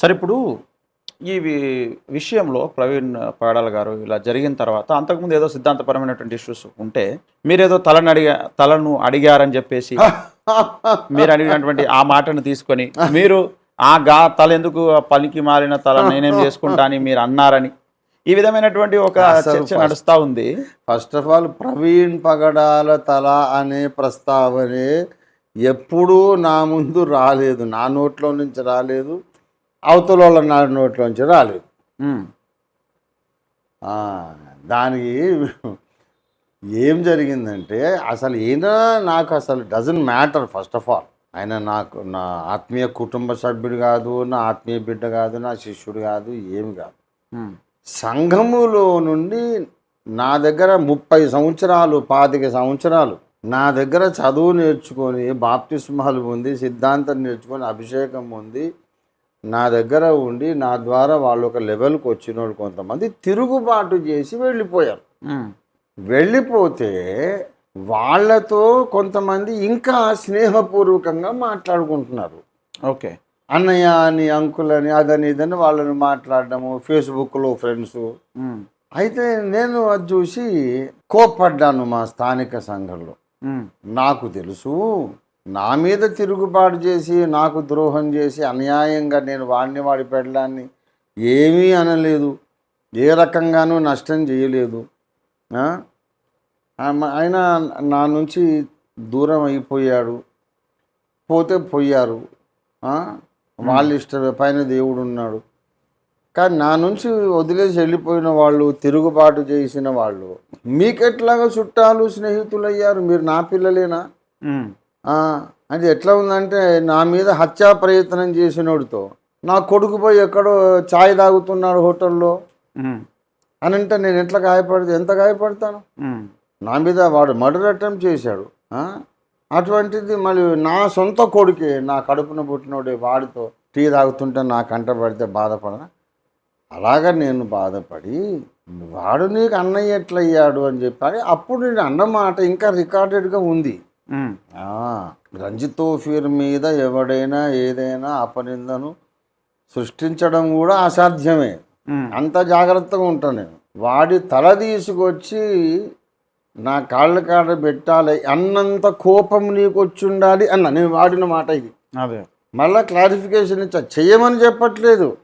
సరే ఇప్పుడు ఈ విషయంలో ప్రవీణ్ పగడాల గారు ఇలా జరిగిన తర్వాత అంతకుముందు ఏదో సిద్ధాంతపరమైనటువంటి ఇష్యూస్ ఉంటే మీరేదో తలను అడిగా తలను అడిగారని చెప్పేసి మీరు అడిగినటువంటి ఆ మాటను తీసుకొని మీరు ఆ గా తల ఎందుకు ఆ పనికి మారిన తల నేనేం చేసుకుంటా అని మీరు అన్నారని ఈ విధమైనటువంటి ఒక చర్చ నడుస్తా ఉంది. First of all Praveen Pagadala తల అనే ప్రస్తావనే ఎప్పుడూ నా ముందు రాలేదు నా నోట్లో నుంచి రాలేదు. అవతల వాళ్ళ నా నోట్లో నుంచి రాలేదు దానికి ఏం జరిగిందంటే అసలు ఈయన నాకు అసలు doesn't matter first of all ఆయన నాకు నా ఆత్మీయ కుటుంబ సభ్యుడు కాదు నా ఆత్మీయ బిడ్డ కాదు నా శిష్యుడు కాదు ఏమి కాదు. సంఘములో నుండి నా దగ్గర ముప్పై సంవత్సరాలు పాతిక సంవత్సరాలు నా దగ్గర చదువు నేర్చుకొని బాప్తిస్మాలు పొంది సిద్ధాంతం నేర్చుకొని అభిషేకం పొంది నా దగ్గర ఉండి నా ద్వారా వాళ్ళు ఒక లెవెల్కి వచ్చిన వాళ్ళు కొంతమంది తిరుగుబాటు చేసి వెళ్ళిపోయారు. వెళ్ళిపోతే వాళ్ళతో కొంతమంది ఇంకా స్నేహపూర్వకంగా మాట్లాడుకుంటున్నారు. ఓకే. అన్నయ్య అని అంకుల్ అని అదని ఇదని వాళ్ళని మాట్లాడడము ఫేస్బుక్లో ఫ్రెండ్స్. అయితే నేను అది చూసి కోప్పడ్డాను మా స్థానిక సంఘంలో. నాకు తెలుసు నా మీద తిరుగుబాటు చేసి నాకు ద్రోహం చేసి అన్యాయంగా నేను వాడిని వాడి పెట్టడాన్ని ఏమీ అనలేదు. ఏ రకంగానూ నష్టం చేయలేదు. ఆయన నా నుంచి దూరం అయిపోయాడు. పోతే పోయారు? వాళ్ళ ఇష్టమే పైన దేవుడు ఉన్నాడు. కానీ నా నుంచి వదిలేసి వెళ్ళిపోయిన వాళ్ళు తిరుగుబాటు చేసిన వాళ్ళు మీకెట్లాగా చుట్టాలు స్నేహితులు అయ్యారు మీరు నా పిల్లలేనా? అది ఎట్లా ఉందంటే నా మీద హత్యా ప్రయత్నం చేసినోడితో. నా కొడుకు పోయి ఎక్కడో ఛాయ్ తాగుతున్నాడు హోటల్లో. అని అంటే నేను ఎట్లా గాయపడితే ఎంత గాయపడతాను? నా మీద వాడు మర్డర్ అటెంప్ట్ చేశాడు? అటువంటిది మళ్ళీ నా సొంత కొడుకే నా కడుపున పుట్టినోడే వాడితో టీ తాగుతుంటే నా కంట పడితే బాధపడనా? అలాగా నేను బాధపడి వాడు నీకు అన్నయ్య ఎట్లయ్యాడు అని చెప్పి అప్పుడు నేను అన్న మాట ఇంకా రికార్డెడ్గా ఉంది. ఉమ్, ఆ, రంజితోఫీర్ మీద ఎవడైనా ఏదైనా అపనిందను సృష్టించడం కూడా అసాధ్యమే. అంత జాగ్రత్తగా ఉంటాను నేను. వాడి తల తీసుకొచ్చి నా కాళ్ళ కాడ పెట్టాలి అన్నంత కోపం నీకు వచ్చి ఉండాలి అన్న నేను వాడిన మాట ఇది. అదే. మళ్ళా క్లారిఫికేషన్ ఇచ్చా. చెయ్యమని చెప్పట్లేదు.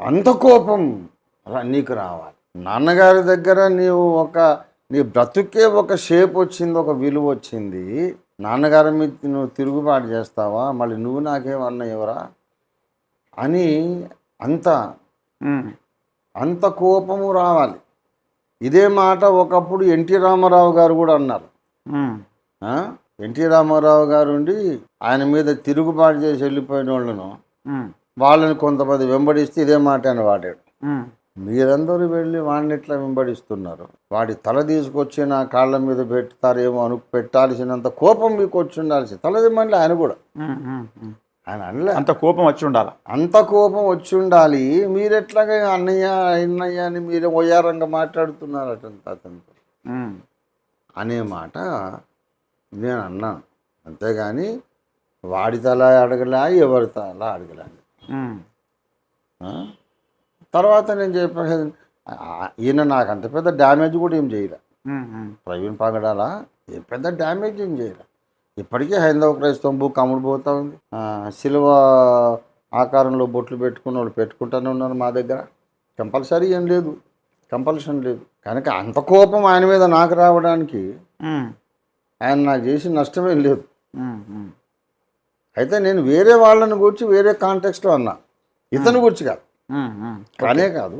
అంత కోపం నీకు రావాలి. నాన్నగారి దగ్గర నీవు ఒక నీ బ్రతుకే ఒక షేప్ వచ్చింది ఒక విలువ వచ్చింది. నాన్నగారి మీద నువ్వు తిరుగుబాటు చేస్తావా? మళ్ళీ నువ్వు నాకేమన్నా ఎవరా అని అంత అంత కోపము రావాలి. ఇదే మాట ఒకప్పుడు ఎన్టీ రామారావు గారు కూడా అన్నారు? ఎన్టీ రామారావు గారు ఉండి ఆయన మీద తిరుగుబాటు చేసి వెళ్ళిపోయిన వాళ్ళను వాళ్ళని కొంతమంది వెంబడిస్తే ఇదే మాట అని వాడాడు. మీరందరూ వెళ్ళి వాడిని ఎట్లా వెంబడిస్తున్నారు. వాడి తల తీసుకొచ్చి నా కాళ్ళ మీద పెడతారేమో అను పెట్టాల్సినంత కోపం మీకు వచ్చి ఉండాల్సి తలది మళ్ళీ ఆయన కూడా. ఆయన అనలే. అంత కోపం వచ్చి ఉండాలి? అంత కోపం వచ్చి ఉండాలి. మీరు ఎట్లాగా అన్నయ్య అన్నయ్య అని మీరు ఒయ్యారంగా మాట్లాడుతున్నారు అతను అతనితో. అనే మాట నేను అన్నాను అంతేగాని వాడి తల అడగలా ఎవరి తల అడగలా? తర్వాత నేను చెప్పాను "ఆ, ఈయన నాకు అంత పెద్ద డ్యామేజ్ కూడా ఏం చేయలే. ప్రవీణ్ పగడాల ఏ పెద్ద డ్యామేజ్ ఏం చేయలే. ఇప్పటికీ హైందవ క్రైస్తవం బుక్ అమ్ముడు పోతా ఉంది. సిలువ ఆకారంలో బొట్లు పెట్టుకున్న వాళ్ళు పెట్టుకుంటూనే ఉన్నారు మా దగ్గర. కంపల్సరీ ఏం లేదు. కంపల్షన్ లేదు. కనుక అంత కోపం ఆయన మీద నాకు రావడానికి ఆయన నాకు చేసిన నష్టమేం లేదు. అయితే నేను వేరే వాళ్ళని గురించి వేరే కాంటెక్స్లో అన్నా. ఇతని గురించి కాదు. కానే కాదు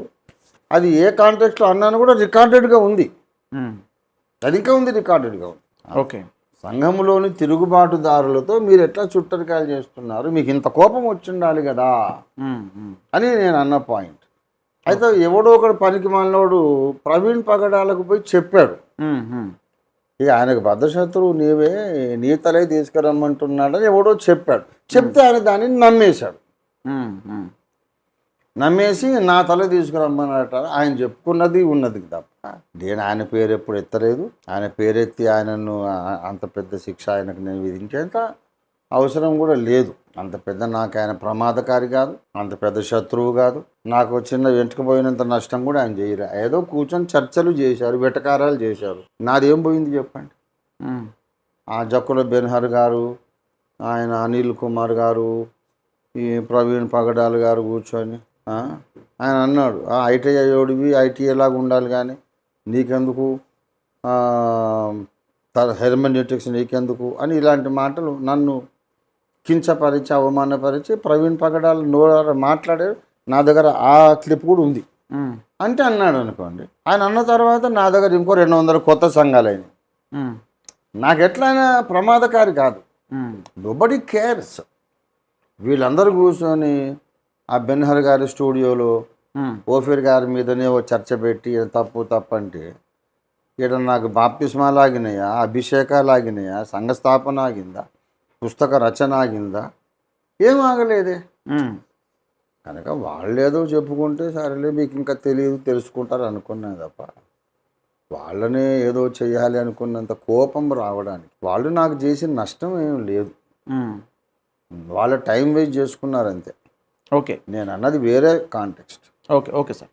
అది ఏ కాంటెక్స్లో అన్నాను కూడా రికార్డెడ్గా ఉంది. అది ఇంకా ఉంది రికార్డెడ్గా ఉంది. ఓకే. సంఘంలోని తిరుగుబాటుదారులతో మీరు ఎట్లా చుట్టరికాయలు చేస్తున్నారు? మీకు ఇంత కోపం వచ్చి ఉండాలి కదా అని నేను అన్న పాయింట్ అయితే ఎవడో ఒకడు పనికి మాలినోడు ప్రవీణ్ పగడాలకు పోయి చెప్పాడు. ఇక ఆయనకు బద్ధశత్రువు నీవే నీ తలే తీసుకురమ్మంటున్నాడని ఎవడో చెప్పాడు. చెప్తే ఆయన దాన్ని నమ్మేశాడు. నమ్మేసి నా తల తీసుకురమ్మన్నట ఆయన చెప్పుకున్నది ఉన్నది తప్ప నేను ఆయన పేరు ఎప్పుడు ఎత్తలేదు. ఆయన పేరెత్తి ఆయనను అంత పెద్ద శిక్ష ఆయనకు నేను విధించేంత అవసరం కూడా లేదు. అంత పెద్ద నాకు ఆయన ప్రమాదకారి కాదు. అంత పెద్ద శత్రువు కాదు. నాకు చిన్న వెంటకపోయినంత నష్టం కూడా ఆయన చేయరు ఏదో కూర్చొని చర్చలు చేశారు వెటకారాలు చేశారు. నాదేం పోయింది చెప్పండి. ఆ జక్కుల బెన్హర్ గారు ఆయన అనిల్ కుమార్ గారు ఈ ప్రవీణ్ పగడాల్ గారు కూర్చొని ఆయన అన్నాడు "ఆ, ఐటీఐ ఓడివి ఐటీఐ లాగా ఉండాలి కానీ నీకెందుకు? హెర్మనెటిక్స్ నీకెందుకు? అని ఇలాంటి మాటలు నన్ను కించపరిచి అవమానపరిచి ప్రవీణ్ పగడాల్ నోర మాట్లాడారు నా దగ్గర ఆ క్లిప్ కూడా ఉంది. అంటే అన్నాడు అనుకోండి ఆయన అన్న తర్వాత నా దగ్గర ఇంకో రెండు వందల కొత్త సంఘాలు అయినాయి. నాకు ఎట్లయినా ప్రమాదకారి కాదు. నోబడి కేర్స్ వీళ్ళందరూ కూర్చొని ఆ బెన్హర్ గారి స్టూడియోలో ఓఫీర్ గారి మీదనే ఓ చర్చ పెట్టి "ఇది తప్పు తప్పు అంటే ఇక్కడ నాకు బాప్తిస్మాలు ఆగినాయా అభిషేకాలు ఆగినాయా సంఘస్థాపన ఆగిందా పుస్తక రచన ఆగిందా? ఏం ఆగలేదే? కనుక వాళ్ళేదో చెప్పుకుంటే సరేలే మీకు ఇంకా తెలియదు తెలుసుకుంటారు అనుకున్నాను తప్ప వాళ్ళనే ఏదో చేయాలి అనుకున్నంత కోపం రావడానికి వాళ్ళు నాకు చేసిన నష్టం ఏం లేదు. వాళ్ళ టైం వేస్ట్ చేసుకున్నారు అంతే ఓకే. నేను అన్నది వేరే కాంటెక్స్ట్. Okay okay sir.